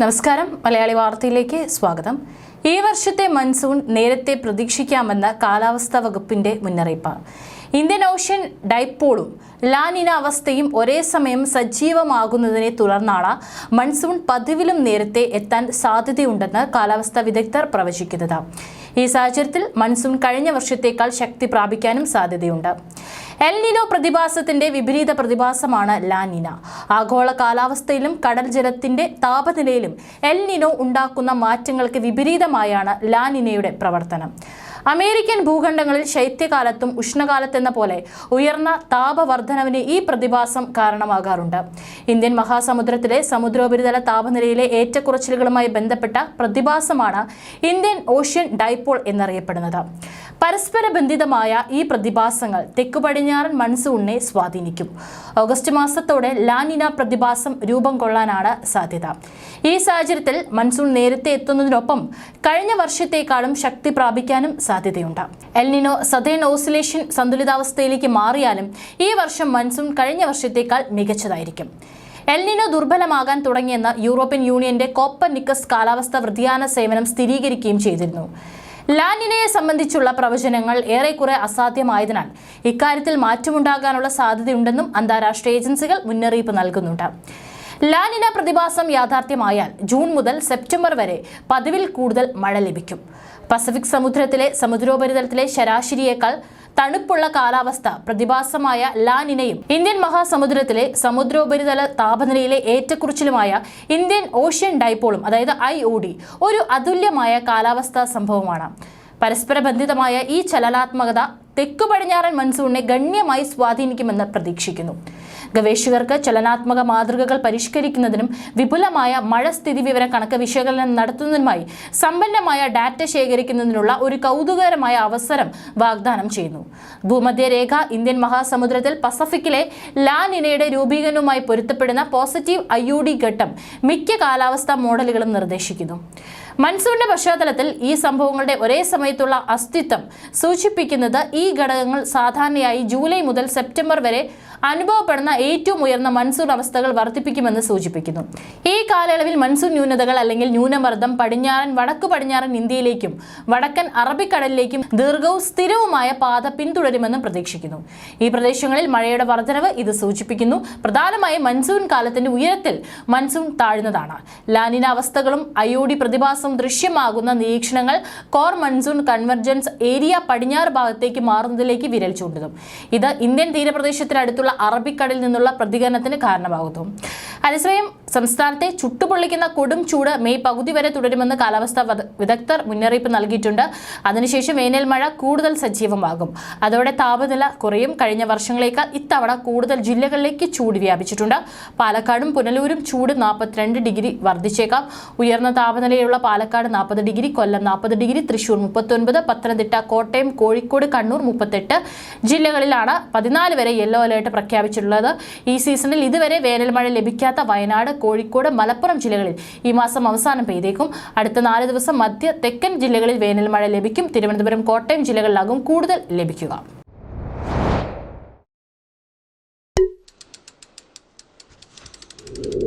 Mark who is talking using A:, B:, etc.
A: നമസ്കാരം. മലയാളി വാർത്തയിലേക്ക് സ്വാഗതം. ഈ വർഷത്തെ മൺസൂൺ നേരത്തെ പ്രതീക്ഷിക്കാമെന്ന കാലാവസ്ഥാ വകുപ്പിന്റെ മുന്നറിയിപ്പ്. ഇന്ത്യൻ ഓഷ്യൻ ഡൈപ്പോളും ലാനിന അവസ്ഥയും ഒരേ സമയം സജീവമാകുന്നതിനെ തുടർന്നാണ് മൺസൂൺ പതിവിലും നേരത്തെ എത്താൻ സാധ്യതയുണ്ടെന്ന് കാലാവസ്ഥാ വിദഗ്ധർ പ്രവചിക്കുന്നത്. ഈ സാഹചര്യത്തിൽ മൺസൂൺ കഴിഞ്ഞ വർഷത്തേക്കാൾ ശക്തി പ്രാപിക്കാനും സാധ്യതയുണ്ട്. എൽ നിനോ പ്രതിഭാസത്തിന്റെ വിപരീത പ്രതിഭാസമാണ് ലാനിന ആഗോള കാലാവസ്ഥയിലും കടൽ ജലത്തിന്റെ താപനിലയിലും എൽനിനോ ഉണ്ടാക്കുന്ന മാറ്റങ്ങൾക്ക് വിപരീതമായാണ് ലാനിനയുടെ പ്രവർത്തനം. അമേരിക്കൻ ഭൂഖണ്ഡങ്ങളിൽ ശൈത്യകാലത്തും ഉഷ്ണകാലത്തെന്ന പോലെ ഉയർന്ന താപവർദ്ധനവിന് ഈ പ്രതിഭാസം കാരണമാകാറുണ്ട്. ഇന്ത്യൻ മഹാസമുദ്രത്തിലെ സമുദ്രോപരിതല താപനിലയിലെ ഏറ്റക്കുറച്ചിലുകളുമായി ബന്ധപ്പെട്ട പ്രതിഭാസമാണ് ഇന്ത്യൻ ഓഷ്യൻ ഡൈപോൾ എന്നറിയപ്പെടുന്നത്. പരസ്പര ബന്ധിതമായ ഈ പ്രതിഭാസങ്ങൾ തെക്കു പടിഞ്ഞാറൻ മൺസൂണിനെ സ്വാധീനിക്കും. ഓഗസ്റ്റ് മാസത്തോടെ ലാനിന പ്രതിഭാസം രൂപം കൊള്ളാനാണ് സാധ്യത. ഈ സാഹചര്യത്തിൽ മൺസൂൺ നേരത്തെ എത്തുന്നതിനൊപ്പം കഴിഞ്ഞ വർഷത്തേക്കാളും ശക്തി പ്രാപിക്കാനും സാധ്യതയുണ്ട്. എൽനിനോ സതേൺ ഓസിലേഷൻ സന്തുലിതാവസ്ഥയിലേക്ക് മാറിയാലും ഈ വർഷം മൺസൂൺ കഴിഞ്ഞ വർഷത്തേക്കാൾ മികച്ചതായിരിക്കും. എൽനിനോ ദുർബലമാകാൻ തുടങ്ങിയെന്ന് യൂറോപ്യൻ യൂണിയന്റെ കോപ്പർ നിക്കസ് കാലാവസ്ഥാ വ്യതിയാന സേവനം സ്ഥിരീകരിക്കുകയും ചെയ്തിരുന്നു. ലാനിനയെ സംബന്ധിച്ചുള്ള പ്രവചനങ്ങൾ ഏറെക്കുറെ അസാധ്യമായതിനാൽ ഇക്കാര്യത്തിൽ മാറ്റമുണ്ടാകാനുള്ള സാധ്യതയുണ്ടെന്നും അന്താരാഷ്ട്ര ഏജൻസികൾ മുന്നറിയിപ്പ് നൽകുന്നുണ്ട്. ലാനിന പ്രതിഭാസം യാഥാർത്ഥ്യമായാൽ ജൂൺ മുതൽ സെപ്റ്റംബർ വരെ പതിവിൽ കൂടുതൽ മഴ ലഭിക്കും. പസഫിക് സമുദ്രത്തിലെ സമുദ്രോപരിതലത്തിലെ ശരാശരിയേക്കാൾ തണുപ്പുള്ള കാലാവസ്ഥ പ്രതിഭാസമായ ലാനിനയും ഇന്ത്യൻ മഹാസമുദ്രത്തിലെ സമുദ്രോപരിതല താപനിലയിലെ ഏറ്റക്കുറിച്ചിലുമായ ഇന്ത്യൻ ഓഷ്യൻ ഡൈപോളും അതായത് ഐ ഒരു അതുല്യമായ കാലാവസ്ഥാ സംഭവമാണ്. പരസ്പര ബന്ധിതമായ ഈ ചലനാത്മകത തെക്കു പടിഞ്ഞാറൻ മൺസൂണിനെ ഗണ്യമായി സ്വാധീനിക്കുമെന്ന് പ്രതീക്ഷിക്കുന്നു. ഗവേഷകർക്ക് ചലനാത്മക മാതൃകകൾ പരിഷ്കരിക്കുന്നതിനും വിപുലമായ മഴ സ്ഥിതി വിവര കണക്ക് വിശകലനം നടത്തുന്നതിനുമായി സമ്പന്നമായ ഡാറ്റ ശേഖരിക്കുന്നതിനുള്ള ഒരു കൗതുകകരമായ അവസരം വാഗ്ദാനം ചെയ്യുന്നു. ഭൂമധ്യരേഖ ഇന്ത്യൻ മഹാസമുദ്രത്തിൽ പസഫിക്കിലെ ലാനിനയുടെ രൂപീകരണവുമായി പൊരുത്തപ്പെടുന്ന പോസിറ്റീവ് ഐ ഘട്ടം മിക്ക കാലാവസ്ഥാ മോഡലുകളും നിർദ്ദേശിക്കുന്നു. മൺസൂണിന്റെ പശ്ചാത്തലത്തിൽ ഈ സംഭവങ്ങളുടെ ഒരേ സമയത്തുള്ള അസ്തിത്വം സൂചിപ്പിക്കുന്നത് ഈ ഘടകങ്ങൾ സാധാരണയായി ജൂലൈ മുതൽ സെപ്റ്റംബർ വരെ അനുഭവപ്പെടുന്ന ഏറ്റവും ഉയർന്ന മൺസൂൺ അവസ്ഥകൾ വർദ്ധിപ്പിക്കുമെന്ന് സൂചിപ്പിക്കുന്നു. ഈ കാലയളവിൽ മൺസൂൺ ന്യൂനതകൾ അല്ലെങ്കിൽ ന്യൂനമർദ്ദം പടിഞ്ഞാറൻ വടക്കു പടിഞ്ഞാറൻ ഇന്ത്യയിലേക്കും വടക്കൻ അറബിക്കടലിലേക്കും ദീർഘവും സ്ഥിരവുമായ പാത പിന്തുടരുമെന്നും പ്രതീക്ഷിക്കുന്നു. ഈ പ്രദേശങ്ങളിൽ മഴയുടെ വർധനവ് ഇത് സൂചിപ്പിക്കുന്നു. പ്രധാനമായും മൺസൂൺ കാലത്തിന്റെ ഉയരത്തിൽ മൺസൂൺ താഴ്ന്നതാണ്. ലാനിന അവസ്ഥകളും അയോഡി പ്രതിഭാസവും ദൃശ്യമാകുന്ന നിരീക്ഷണങ്ങൾ കോർ മൺസൂൺ കൺവെർജൻസ് ഏരിയ പടിഞ്ഞാറ് ഭാഗത്തേക്ക് മാറുന്നതിലേക്ക് വിരൽ ചൂണ്ടുന്നു. ഇത് ഇന്ത്യൻ തീരപ്രദേശത്തിനടുത്തുള്ള അറബിക്കടലിൽ നിന്നുള്ള പ്രതികരണത്തിന് കാരണമാകുന്നു. അതേസമയം സംസ്ഥാനത്തെ ചുട്ടുപൊള്ളിക്കുന്ന കൊടും ചൂട് മെയ് പകുതി വരെ തുടരുമെന്ന് കാലാവസ്ഥാ വദ- വിദഗ്ധർ മുന്നറിയിപ്പ് നൽകിയിട്ടുണ്ട്. അതിനുശേഷം വേനൽ മഴ കൂടുതൽ സജീവമാകും. അതോടെ താപനില കുറയും. കഴിഞ്ഞ വർഷങ്ങളേക്കാൾ ഇത്തവണ കൂടുതൽ ജില്ലകളിലേക്ക് ചൂട് വ്യാപിച്ചിട്ടുണ്ട്. പാലക്കാടും പുനലൂരും ചൂട് നാൽപ്പത്തിരണ്ട് ഡിഗ്രി വർദ്ധിച്ചേക്കാം. ഉയർന്ന താപനിലയുള്ള പാലക്കാട് നാൽപ്പത് ഡിഗ്രി കൊല്ലം നാൽപ്പത് ഡിഗ്രി തൃശൂർ മുപ്പത്തൊൻപത് പത്തനംതിട്ട കോട്ടയം കോഴിക്കോട് കണ്ണൂർ മുപ്പത്തെട്ട് ജില്ലകളിലാണ് പതിനാല് വരെ യെല്ലോ അലേർട്ട് പ്രഖ്യാപിച്ചിട്ടുള്ളത്. ഈ സീസണിൽ ഇതുവരെ വേനൽ മഴ ലഭിക്കാത്ത വയനാട് കോഴിക്കോട് മലപ്പുറം ജില്ലകളിൽ ഈ മാസം അവസാനം പെയ്തേക്കും. അടുത്ത നാല് ദിവസം മധ്യ തെക്കൻ ജില്ലകളിൽ വേനൽ മഴ ലഭിക്കും. തിരുവനന്തപുരം കോട്ടയം ജില്ലകളിലാകും കൂടുതൽ ലഭിക്കുക. you